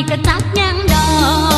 นี่ก็จักยังดอก